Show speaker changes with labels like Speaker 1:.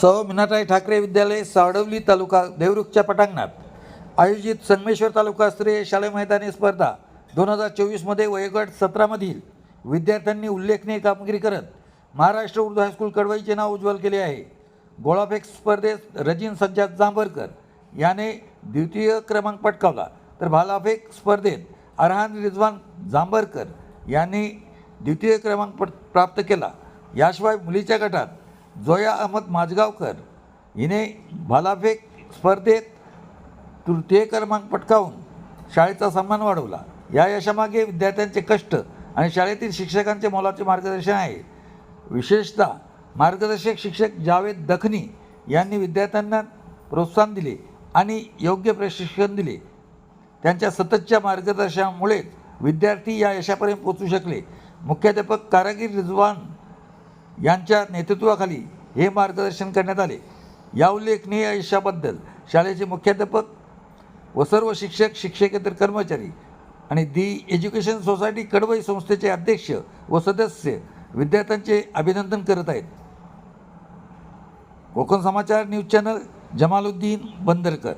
Speaker 1: सौ मीनाताई ठाकरे विद्यालय सावडवली तालुका देवरुखच्या पटांगणात. आयोजित संगमेश्वर तालुकास्तरीय शालेय मैदानी स्पर्धा दोन हजार चोवीसमध्ये वयोगट सतरामधील विद्यार्थ्यांनी उल्लेखनीय कामगिरी करत महाराष्ट्र उर्दू हायस्कूल कडवाईचे नाव उज्ज्वल केले आहे. गोळाफेक स्पर्धेत रजीन सज्जाद जांभरकर याने द्वितीय क्रमांक पटकावला. तर भालाफेक स्पर्धेत अरहान रिजवान जांभरकर यांनी द्वितीय क्रमांक पट प्राप्त केला. याशिवाय मुलीच्या गटात जोया अहमद माजगावकर हिने भालाफेक स्पर्धेत तृतीय क्रमांक पटकावून शाळेचा सन्मान वाढवला. या यशामागे विद्यार्थ्यांचे कष्ट आणि शाळेतील शिक्षकांचे मोलाचे मार्गदर्शन आहे. विशेषतः मार्गदर्शक शिक्षक जावेद दखनी यांनी विद्यार्थ्यांना प्रोत्साहन दिले आणि योग्य प्रशिक्षण दिले. त्यांच्या सततच्या मार्गदर्शनामुळेच विद्यार्थी या यशापर्यंत पोचू शकले. मुख्याध्यापक कारागीर रिजवान यांच्या नेतृत्वाखाली हे मार्गदर्शन करण्यात आले. या उल्लेखनीय आयुष्याबद्दल शाळेचे मुख्याध्यापक व सर्व शिक्षक शिक्षकेतर कर्मचारी आणि दी एज्युकेशन सोसायटी कडवई संस्थेचे अध्यक्ष व सदस्य विद्यार्थ्यांचे अभिनंदन करत आहेत. Kokan Samachar news channel Jamaluddin Bandarkar.